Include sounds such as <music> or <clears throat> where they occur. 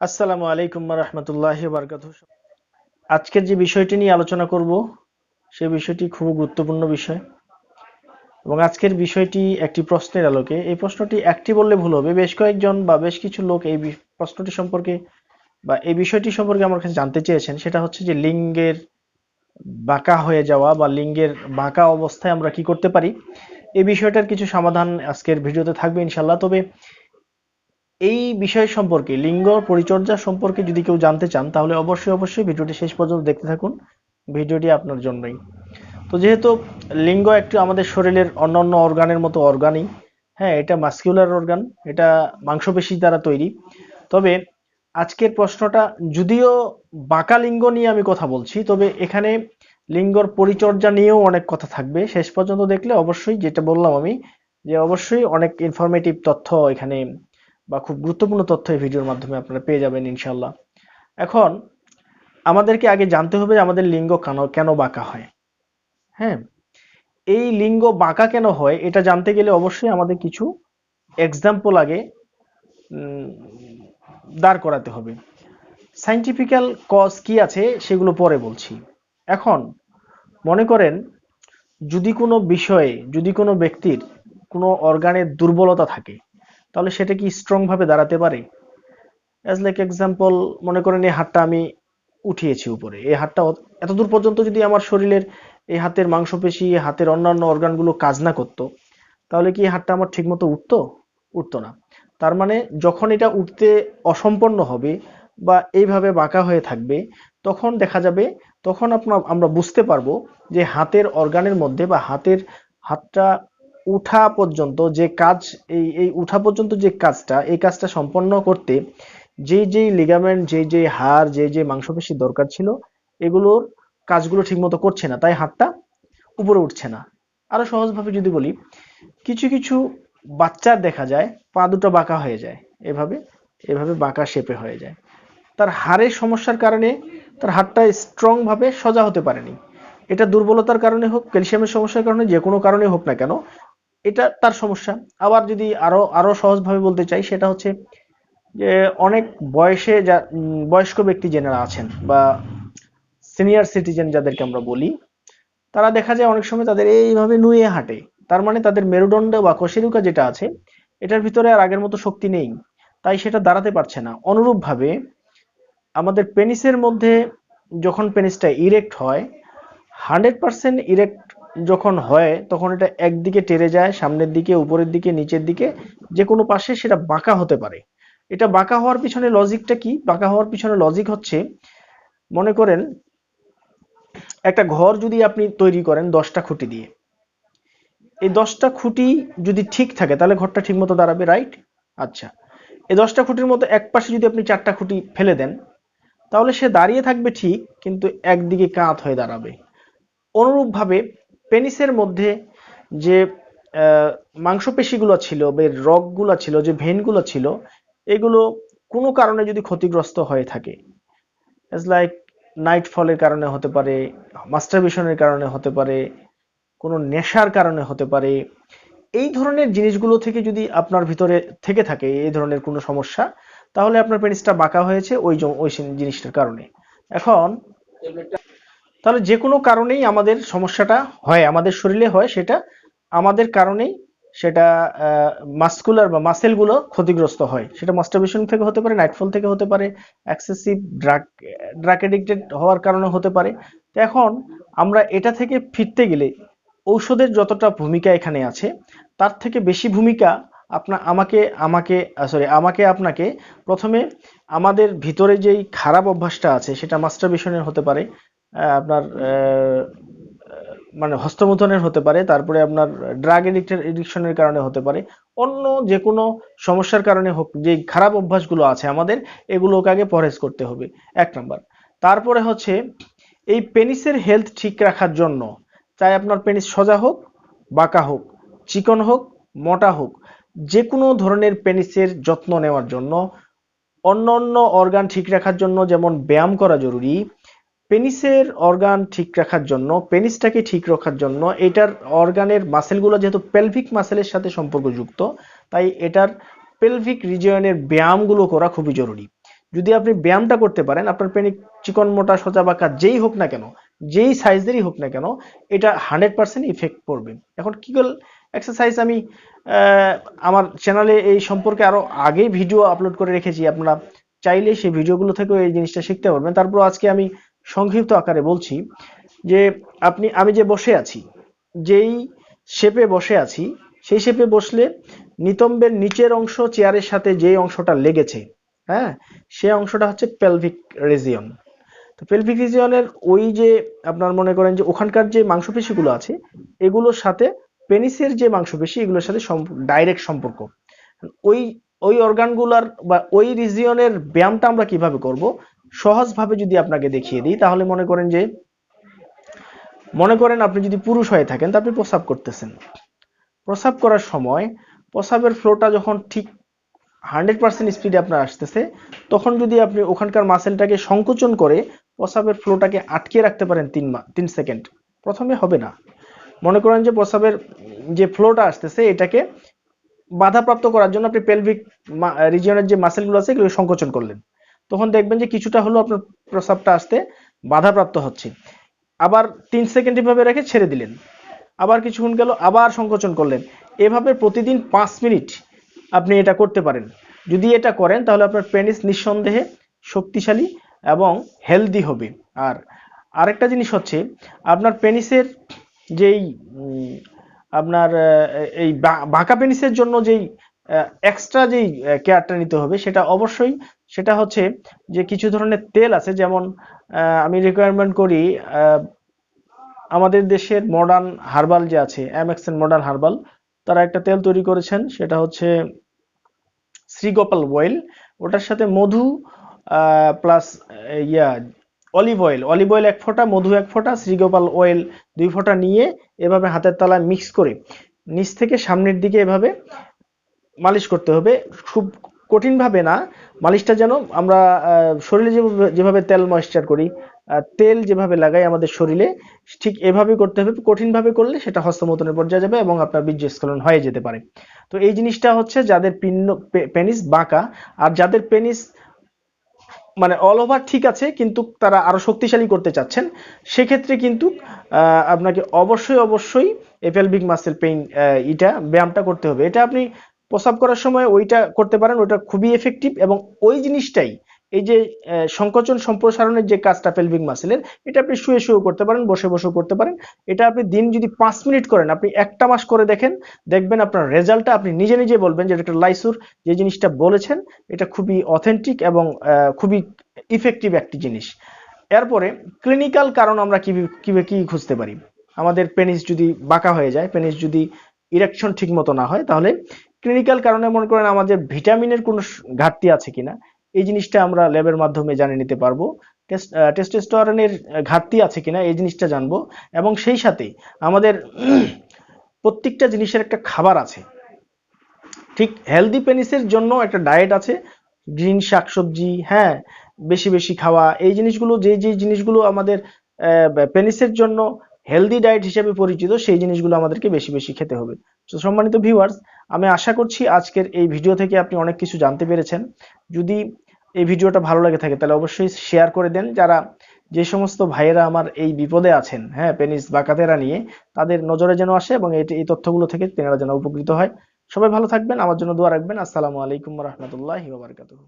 আসসালামু আলাইকুম রহমতুল্লাহ বারকাত আজকের যে বিষয়টি নিয়ে আলোচনা করব, সে বিষয়টি খুব গুরুত্বপূর্ণ বিষয়। এবং আজকের বিষয়টি একটি প্রশ্নের আলোকে। এই প্রশ্নটি একটি বললে ভুল হবে। বেশ কয়েকজন বা বেশ কিছু লোক এই প্রশ্নটি সম্পর্কে বা এই বিষয়টি সম্পর্কে আমার কাছে জানতে চেয়েছেন। সেটা হচ্ছে যে লিঙ্গের বাঁকা হয়ে যাওয়া বা লিঙ্গের বাঁকা অবস্থায় আমরা কি করতে পারি? এই বিষয়টার কিছু সমাধান আজকের ভিডিওতে থাকবে ইনশাল্লাহ তবে এই বিষয় সম্পর্কে, লিঙ্গ পরিচর্যা সম্পর্কে যদি কেউ জানতে চান, তাহলে অবশ্যই অবশ্যই ভিডিওটি শেষ পর্যন্ত দেখতে থাকুন। ভিডিওটি আপনার জন্যই। তো যেহেতু লিঙ্গ একটি আমাদের শরীরের অন্যান্য অর্গানের মতো অর্গানই হ্যাঁ এটা মাস্কিউলার অর্গান, এটা মাংসপেশি দ্বারা তৈরি। তবে আজকের প্রশ্নটা, যদিও বাঁকা লিঙ্গ নিয়ে আমি কথা বলছি, তবে এখানে লিঙ্গর পরিচর্যা নিয়েও অনেক কথা থাকবে। শেষ পর্যন্ত দেখলে অবশ্যই যেটা বললাম আমি, যে অবশ্যই অনেক ইনফরমেটিভ তথ্য এখানে বা খুব গুরুত্বপূর্ণ তথ্য এই ভিডিওর মাধ্যমে আপনারা পেয়ে যাবেন ইনশাল্লাহ এখন আমাদেরকে আগে জানতে হবে যে আমাদের লিঙ্গ কেন কেন বাঁকা হয়। হ্যাঁ এই লিঙ্গ বাঁকা কেন হয় এটা জানতে গেলে অবশ্যই আমাদের কিছু এক্সাম্পল আগে দাঁড় করাতে হবে। সাইন্টিফিক্যাল কজ কি আছে সেগুলো পরে বলছি। এখন মনে করেন যদি কোনো বিষয়ে, যদি কোনো ব্যক্তির কোনো অর্গানের দুর্বলতা থাকে তাহলে সেটা কি স্ট্রং ভাবে দাঁড়াতে পারে? অ্যাজ লাইক এক্সাম্পল মনে করেন এই হাতটা আমি উঠিয়েছি উপরে। এই হাতটা এতদূর পর্যন্ত যদি আমার শরীরের এই হাতের মাংসপেশি হাতের অন্যান্য অর্গানগুলো কাজ না করতো, তাহলে কি এই হাতটা আমার ঠিকমতো উঠতো? উঠতো না। তার মানে যখন এটা উঠতে অসম্পন্ন হবে বা এইভাবে বাঁকা হয়ে থাকবে, তখন দেখা যাবে, তখন আপনার আমরা বুঝতে পারব যে হাতের অর্গানের মধ্যে বা হাতের হাতটা উঠা পর্যন্ত যে কাজ, এই এই উঠা পর্যন্ত যে কাজটা, এই কাজটা সম্পন্ন করতে যেই যেই লিগামেন্ট যেই যেই হাড়, যেই যে মাংসপেশি দরকার ছিল, এগুলোর কাজগুলো ঠিকমতো করছে না। তাই হাতটা উপরে উঠছে না। আরও সহজভাবে যদি বলি, কিছু কিছু বাচ্চার দেখা যায়, পা দুটো বাঁকা হয়ে যায়। এভাবে এভাবে বাঁকা শেপে হয়ে যায়। তার হাড়ের সমস্যার কারণে তার হাড়টা স্ট্রং ভাবে সোজা হতে পারেনি। এটা দুর্বলতার কারণে হোক, ক্যালসিয়ামের সমস্যার কারণে যে কোনো কারণে হোক না কেন এটা তার সমস্যা। আবার যদি আরও আরও সহজভাবে বলতে চাই, সেটা হচ্ছে যে অনেক বয়সে যা বয়স্ক ব্যক্তি যারা আছেন বা সিনিয়র সিটিজেন যাদেরকে আমরা বলি, তারা দেখা যায় অনেক সময় তাদের এইভাবে নুয়ে হাঁটে। তার মানে তাদের মেরুদণ্ড বা কশেরুকা যেটা আছে, এটার ভিতরে আর আগের মতো শক্তি নেই। তাই সেটা দাঁড়াতে পারছে না। অনুরূপভাবে আমাদের পেনিসের মধ্যে যখন পেনিসটা ইরেক্ট হয় হান্ড্রেড পার্সেন্ট ইরেক্ট যখন হয়, তখন এটা একদিকে টেরে যায়, সামনের দিকে, উপরের দিকে, নিচের দিকে, যে কোনো পাশে সেটা বাঁকা হতে পারে। এটা বাঁকা হওয়ার পিছনে লজিকটা কি? বাঁকা হওয়ার পিছনে লজিক হচ্ছে, মনে করেন একটা ঘর যদি আপনি তৈরি করেন দশটা খুঁটি দিয়ে, এই দশটা খুঁটি যদি ঠিক থাকে, তাহলে ঘরটা ঠিক মতো দাঁড়াবে রাইট আচ্ছা এই দশটা খুঁটির মতো এক পাশে যদি আপনি চারটা খুঁটি ফেলে দেন, তাহলে সে দাঁড়িয়ে থাকবে ঠিক, কিন্তু একদিকে কাত হয়ে দাঁড়াবে। অনুরূপভাবে পেনিসের মধ্যে যে মাংসপেশিগুলো ছিল বা রগগুলো ছিল, যে ভেনগুলো ছিল, এগুলো কোনো কারণে যদি ক্ষতিগ্রস্ত হয়ে থাকে ইটস লাইক নাইট ফলের কারণে হতে পারে মাস্টারবেশনের কারণে হতে পারে, কোনো নেশার কারণে হতে পারে, এই ধরনের জিনিসগুলো থেকে যদি আপনার ভিতরে থেকে থাকে, এই ধরনের কোনো সমস্যা, তাহলে আপনার পেনিসটা বাঁকা হয়েছে ওই ওই জিনিসটার কারণে। এখন তাহলে যে কোনো কারণেই আমাদের সমস্যাটা হয়, আমাদের শরীরে হয় সেটা আমাদের কারণেই সেটা মাস্কুলার বা মাসেলগুলো ক্ষতিগ্রস্ত হয়। সেটা মাস্টারবেশন থেকে হতে পারে নাইটফল থেকে হতে পারে এক্সেসিভ ড্রাগ ড্রাগ এডিক্টেড হওয়ার কারণে হতে পারে। তো এখন আমরা এটা থেকে ফিরতে গেলে ঔষধের যতটা ভূমিকা এখানে আছে, তার থেকে বেশি ভূমিকা আপনা, আমাকে আমাকে সরি আমাকে আপনাকে প্রথমে আমাদের ভিতরে যেই খারাপ অভ্যাসটা আছে, সেটা মাস্টারবেশনের হতে পারে আপনার মানে হস্তমৈথুনের হতে পারে, তারপরে আপনার ড্রাগ এডিক্টের এডিকশনের কারণে হতে পারে, অন্য যে কোনো সমস্যার কারণে হোক যে খারাপ অভ্যাসগুলো আছে আমাদের, এগুলোকে আগে পরহেজ করতে হবে, এক নাম্বার। তারপরে হচ্ছে, এই পেনিসের হেলথ ঠিক রাখার জন্য, চাই আপনার পেনিস সোজা হোক, বাঁকা হোক, চিকন হোক, মোটা হোক যে কোনো ধরনের পেনিসের যত্ন নেওয়ার জন্য অন্য অন্য অর্গান ঠিক রাখার জন্য যেমন ব্যায়াম করা জরুরি পেনিসের অর্গান ঠিক রাখার জন্য, পেনিসটাকে ঠিক রাখার জন্য, এটার অর্গানের মাসেলগুলো যেহেতু পেলভিক মাসেলের সাথে সম্পর্কযুক্ত, তাই এটার পেলভিক রিজিয়নের ব্যায়ামগুলো করা খুবই জরুরি। যদি আপনি ব্যায়ামটা করতে পারেন, আপনার পেনিক চিকন, মোটা, সোজা বাঁকা যেই হোক না কেন, যেই সাইজেরই হোক না কেন, এটা হান্ড্রেড পার্সেন্ট ইফেক্ট পড়বে। এখন কিগল এক্সারসাইজ আমি আমার চ্যানেলে এই সম্পর্কে আরও আগেই ভিডিও আপলোড করে রেখেছি, আপনারা চাইলে সেই ভিডিওগুলো থেকেও এই জিনিসটা শিখতে পারবেন। তারপর আজকে আমি সংক্ষিপ্ত আকারে বলছি যে আপনি, আমি যে বসে আছি, যেই শেপে বসে আছি, সেই শেপে বসলে নিতম্বের নিচের অংশ চেয়ারের সাথে যে অংশটা লেগেছে হ্যাঁ সে অংশটা হচ্ছে পেলভিক রিজিয়ন তো পেলভিক রিজিয়নের ওই যে আপনার মনে করেন যে ওখানকার যে মাংসপেশিগুলো আছে, এগুলোর সাথে পেনিসের যে মাংসপেশি, এগুলোর সাথে ডাইরেক্ট সম্পর্ক। ওই ওই অর্গানগুলার বা ওই রিজিয়নের ব্যায়ামটা আমরা কীভাবে করব সহজভাবে যদি আপনাকে দেখিয়ে দিই, তাহলে মনে করেন যে, মনে করেন আপনি যদি পুরুষ হয়ে থাকেন, তা আপনি প্রস্রাব করতেছেন। প্রস্রাব করার সময় প্রস্রাবের ফ্লোটা যখন ঠিক হান্ড্রেড পার্সেন্ট স্পিডে আপনার আসতেছে, তখন যদি আপনি ওখানকার মাসেলটাকে সংকোচন করে প্রস্রাবের ফ্লোটাকে আটকে রাখতে পারেন তিন মা, তিন সেকেন্ড প্রথমে হবে না। মনে করেন যে প্রস্রাবের যে ফ্লোটা আসতেছে, এটাকে বাধাপ্রাপ্ত করার জন্য আপনি পেলভিক রিজিয়নের যে মাসেলগুলো আছে এগুলো সংকোচন করলেন। তখন দেখবেন যে কিছুটা হলেও আপনার প্রস্রাবটা আসতে বাধাপ্রাপ্ত হচ্ছে। আবার তিন সেকেন্ড এভাবে রেখে ছেড়ে দিলেন। আবার কিছুক্ষণ গেল, আবার সংকোচন করলেন। এভাবে প্রতিদিন পাঁচ মিনিট আপনি এটা করতে পারেন। যদি এটা করেন, তাহলে আপনার পেনিস নিঃসন্দেহে শক্তিশালী এবং হেলদি হবে। আর আরেকটা জিনিস হচ্ছে, আপনার পেনিসের যেই আপনার এই বাঁকা পেনিসের জন্য যেই এক্সট্রা যেই কেয়ারটা নিতে হবে সেটা অবশ্যই, সেটা হচ্ছে যে কিছু ধরনের তেল আছে, যেমন আমি রিকোয়ারমেন্ট করি আমাদের দেশের মডার্ন হার্বাল যে আছে এমএক্সেন মডার্ন হার্বাল তারা একটা তেল তৈরি করেছেন, সেটা হচ্ছে শ্রীগোপাল অয়েল ওটার সাথে মধু প্লাস ইয়া অলিভ অয়েল অলিভ অয়েল এক ফোঁটা, মধু এক ফোঁটা, শ্রীগোপাল অয়েল দুই ফোঁটা নিয়ে এভাবে হাতের তলায় মিক্স করে, নিচ থেকে সামনের দিকে এভাবে মালিশ করতে হবে। খুব কঠিন ভাবে না, মালিশটা যেন আমরা শরীরে যেভাবে তেল ময়েশ্চার করি তেল যেভাবে লাগাই আমাদের শরীরে, ঠিক এভাবে করতে হবে। কঠিন ভাবে করলে সেটা হস্তমৈথুনের পর্যায়ে যাবে এবং আপনার বীর্যস্খলন হয়ে যেতে পারে। তো এই জিনিসটা হচ্ছে যাদের পিন্ন পেনিস বাঁকা, আর যাদের পেনিস মানে অল ওভার ঠিক আছে, কিন্তু তারা আরও শক্তিশালী করতে চাচ্ছেন, সেক্ষেত্রে কিন্তু আপনাকে অবশ্যই অবশ্যই এপেলভিক মাসেল পেইন এটা, ব্যায়ামটা করতে হবে। এটা আপনি প্রস্রাব করার সময় ওইটা করতে পারেন, ওইটা খুবই এফেক্টিভ এবং ওই জিনিসটাই, এই যে সংকোচন সম্প্রসারণের যে কাজটা পেলভিক মাসেলের এটা আপনি শুয়ে শুয়ে করতে পারেন, বসে বসে করতে পারেন। এটা আপনি দিন যদি পাঁচ মিনিট করেন, আপনি একটা মাস করে দেখেন, দেখবেন আপনার রেজাল্টটা আপনি নিজে নিজে বলবেন যে ডক্টর লাইসুর যে জিনিসটা বলেছেন, এটা খুবই অথেন্টিক এবং খুবই ইফেক্টিভ একটি জিনিস। এরপরে ক্লিনিক্যাল কারণ আমরা কি কি খুঁজতে পারি? আমাদের পেনিস যদি বাঁকা হয়ে যায় পেনিস যদি ইরেকশন ঠিক মতো না হয়, তাহলে ক্লিনিক্যাল কারণে মনে করেন আমাদের ভিটামিনের কোনো ঘাটতি আছে কিনা, এই জিনিসটা আমরা ল্যাবের মাধ্যমে জানে নিতে পারব। টেস্টোস্টেরনের ঘাটতি আছে কিনা, এই জিনিসটা জানব। এবং সেই সাথে আমাদের <clears throat> প্রত্যেকটা জিনিসের একটা খাবার আছে। ঠিক হেলদি পেনিসের জন্য একটা ডায়েট আছে গ্রিন শাকসবজি হ্যাঁ বেশি বেশি খাওয়া, এই জিনিসগুলো, যে যে জিনিসগুলো আমাদের পেনিসের জন্য হেলদি ডায়েট হিসেবে পরিচিত, সেই জিনিসগুলো আমাদেরকে বেশি বেশি খেতে হবে। তো সম্মানিত ভিউয়ার্স আমি আশা করছি আজকের এই ভিডিও থেকে আপনি অনেক কিছু জানতে পেরেছেন। যদি এই ভিডিওটা ভালো লাগে থাকে, তাহলে অবশ্যই শেয়ার করে দেন। যারা যে সমস্ত ভাইয়েরা আমার এই বিপদে আছেন হ্যাঁ পেনিস বাঁকাতেরা নিয়ে, তাদের নজরে যেন আসে এবং এই এই তথ্যগুলো থেকে তেনারা যেন উপকৃত হয়। সবাই ভালো থাকবেন, আমার জন্য দোয়া রাখবেন। আসসালামু আলাইকুম রহমতুল্লাহি বারাকাতুহু।